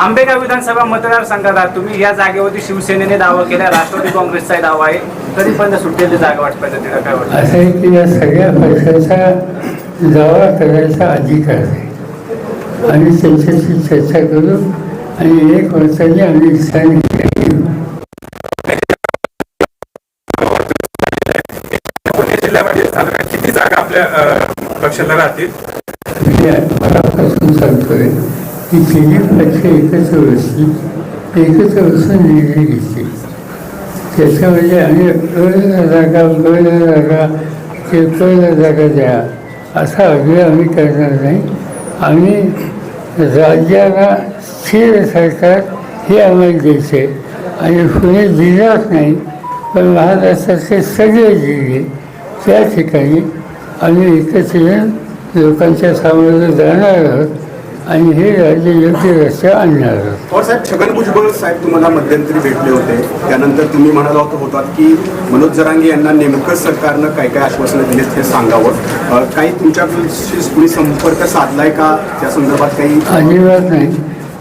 आंबेगाव विधानसभा मतदारसंघात तुम्ही या जागेवरती शिवसेनेने दावा केला राष्ट्रवादी काँग्रेसचाही दावा आहे तरी पण सुटलेली जागा वाटपायचं तिला काय वाटतं? असं आहे की या सगळ्या पक्षाचा दावा करायचा अधिकार आहे. आम्ही त्यांच्याशी चर्चा करू आणि एक वर्षाने आम्ही साधारण किती जागा आपल्या पक्षाला राहतील? सांगतोय. की तिन्ही पक्ष एकत्र बसतील एकत्र बसून निर्णय घेतील त्याच्यामध्ये आम्ही अला जागा बला जागा किरकोळला जागा द्या असा आग्रह आम्ही करणार नाही आम्ही राज्याला स्थिर सरकार हे आम्हाला द्यायचं आहे आणि पुणे जिल्हाच नाही पण महाराष्ट्राचे सगळे जिल्हे त्या ठिकाणी आम्ही एकत्र येऊन लोकांच्या सामोरं जाणार आहोत आणि हे राज्य योग्य रस्त्यावर आणणार. और साहेब छगन भुजबळ साहेब तुम्हाला मध्यंतरी भेटले होते. त्यानंतर तुम्ही म्हणाला होता होतात की मनोज जरांगे यांना नेमकं सरकारनं काय काय आश्वासनं दिलीत हे सांगावं. काही तुमच्याशी तुम्ही संपर्क साधलाय का? त्या संदर्भात काही अजिबात नाही.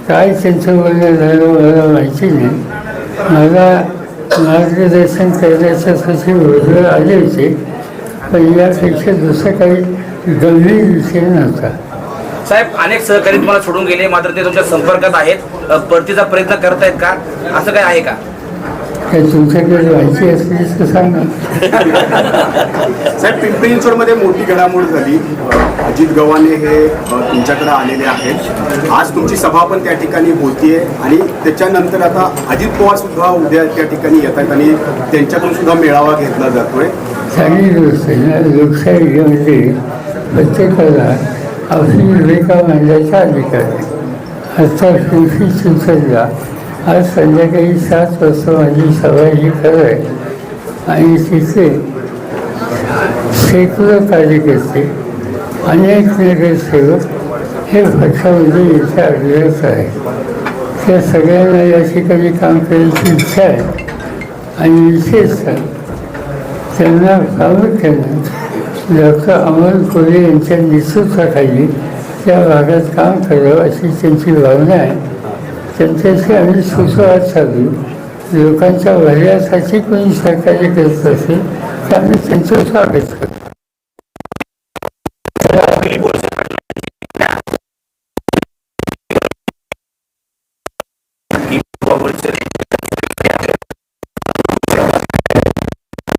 काय त्यांचं बोलणं झालं मला माहिती नाही. मला मार्गदर्शन करण्याच्यासाठी भुजबळ आले होते पण यापेक्षा दुसरं काही गंभीर विषय नव्हता. साहेब अनेक सहकारी तुम्हाला सोडून गेले मात्र ते तुमच्या संपर्कात आहेत. परतीचा प्रयत्न करतायत का? असं काय आहे का? काय तुमच्याकडे असली तर सांगा साहेब पिंपरी चिंचवडमध्ये मोठी घडामोड झाली. अजित गव्हाणे हे तुमच्याकडे आलेले आहेत. आज तुमची सभा पण त्या ठिकाणी होतीये आणि त्याच्यानंतर आता अजित पवार सुद्धा उद्या त्या ठिकाणी येत आहेत आणि त्यांच्याकडून सुद्धा मेळावा घेतला जातोय. चांगली गोष्ट ना लोकशाहीमध्ये प्रत्येकाला अशी भूमिका मांडण्याचा अधिकार आहे आता पिंपरी आज संध्याकाळी सात वाजता माझी सभा ही खरं आहे आणि तिथे शेकडो कार्यकर्ते अनेक नगरसेवक हे पक्षामध्ये इथे आग्रह आहे त्या सगळ्यांना या ठिकाणी काम करायची इच्छा आहे आणि विशेषतः त्यांना प्रामुख्यानं डॉक्टर अमोल कोल्हे यांच्या नेतृत्वाखाली त्या भागात काम करावं अशी त्यांची भावना आहे. त्यांच्याशी आम्ही सुसंवाद साधू. लोकांच्या भल्यासाठी कोणी सहकार्य करत असेल तर आम्ही त्यांचं स्वागत करतो.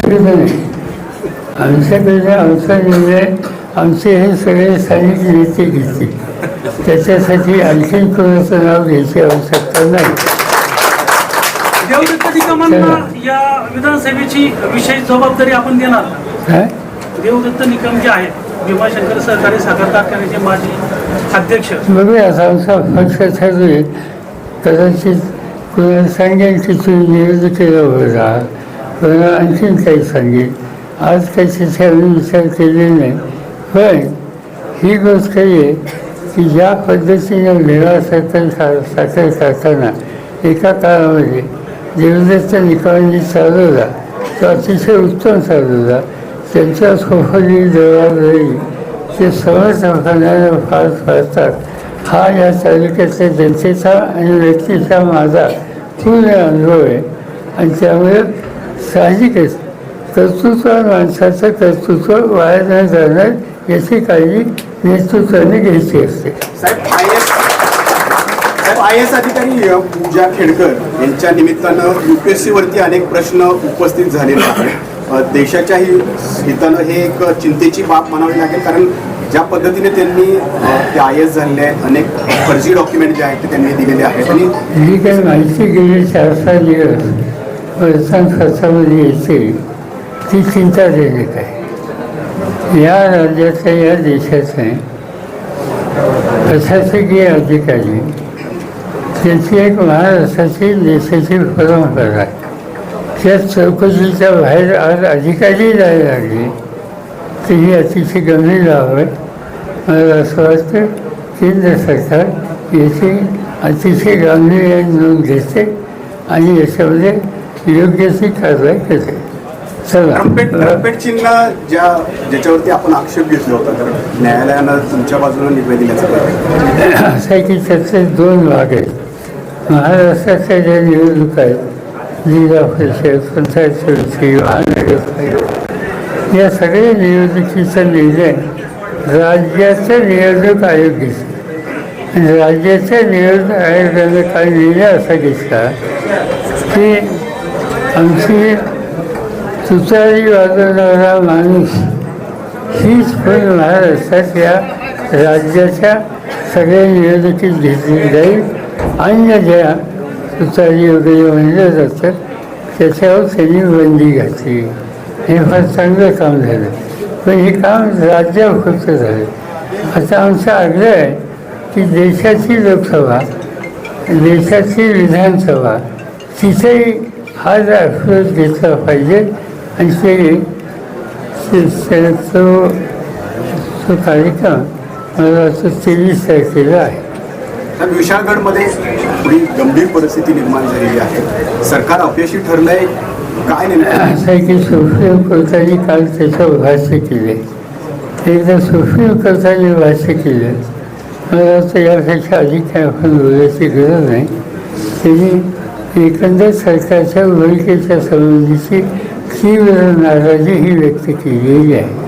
तसं नाही आमच्याकडे आमचा निर्णय आमचे हे सगळे स्थानिक नेते घेतील त्याच्यासाठी आणखीन कोणाचं नाव घ्यायची आवश्यकता नाही. या विधानसभेची विशेष जबाबदारी आपण देणार. काय? देवदत्त निकम जे आहेत भीमाशंकर सहकारी साखर कारखान्याचे माजी अध्यक्ष. बघूया आमचा पक्ष ठरवेल कदाचित कोणाला सांगेल की तुम्ही निवडणुकीला उभं राहा कोणाला आणखीन काही सांगेल? आज काही तिथे विचार केलेला नाही. पण ही गोष्ट काही आहे की ज्या पद्धतीनं मेळा साखर सा- साखर कारखाना एका काळामध्ये देवदत्त निकालांनी चालवला तो अतिशय उत्तम चालवला. त्यांच्या सोफली जबाबदारी ते समर्थकांना फार फारतात हा या तालुक्यातल्या जनतेचा आणि व्यक्तीचा माझा पूर्ण अनुभव आहे. आणि त्यामुळे साहजिकच कर्तृत्व माणसाचं कर्तृत्व वाया न जाणार याची काळजी नेतृत्वाने घ्यायची असते. आय एस एस अधिकारी पूजा खेडकर यांच्या निमित्तानं युपीएससी वरती अनेक प्रश्न उपस्थित झालेले आहेत. देशाच्याही हितानं हे एक चिंतेची बाब म्हणावी लागेल कारण ज्या पद्धतीने त्यांनी ते आय एस झालेले आहेत अनेक फर्जी डॉक्युमेंट जे आहेत ते त्यांनी दिलेले आहेत. आणि काही माहिती गेली चार सहा दिवस येते ती चिंताजनक आहे या राज्याच्या या देशाचे प्रशासकीय अधिकारी त्याची एक महाराष्ट्राची देशाची परंपरा. आहे त्या चौकशीच्या बाहेर आज अधिकारी जायला लागले. तर ही अतिशय गंभीर बाब आहे मला असं वाटतं केंद्र सरकार याची अतिशय गांभीर्याने नोंद घेते आणि याच्यामध्ये योग्य ती कारवाई करते. ट्रम्पेट ट्रम्पेट चिन्ह ज्या ज्याच्यावरती आपण आक्षेप घेतला होता तर न्यायालयानं तुमच्या बाजूने निर्णय दिल्याचा असं आहे की त्याचे दोन भाग आहेत. महाराष्ट्राच्या ज्या निवडणुका आहेत. जिल्हा परिषद पंचायत समिती महानगरपालिका या सगळ्या निवडणुकीचा निर्णय राज्याचा निवडणूक आयोग घेतो आणि राज्याच्या निवडणूक आयोगाने काय निर्णय असा घेतला की आमची तुतारी वाजवणारा माणूस हीच पण महाराष्ट्रातल्या राज्याच्या सगळ्या निवडणुकीत घेतली जाईल. अन्य ज्या तुतारी वगैरे म्हणलं जातं त्याच्यावर त्यांनी बंदी घातली. हे फार चांगलं काम झालं. पण हे काम राज्यावर झालं. आता आमचा आग्रह आहे की देशाची लोकसभा देशाची विधानसभा तिथेही हा अप्रोच घेतला पाहिजे. आणि ते ते- कार्यक्रम मला वाटतं तेवीस तारखेला आहे. तर विशाळगडमध्ये थोडी गंभीर परिस्थिती निर्माण झालेली आहे. सरकार अपयशी ठरलंय? काय नेमकं? असं आहे की कोर्टाने काल त्याच्यावर भाष्य केले. एकदा सुप्रीम कोर्टाने भाष्य केलं. मला वाटतं यापेक्षा अधिक काय आपण बोलायची गरज नाही. त्यांनी एकंदर सरकारच्या भूमिकेच्या संबंधीची तीव्र नाराजी ही व्यक्त केलेली आहे.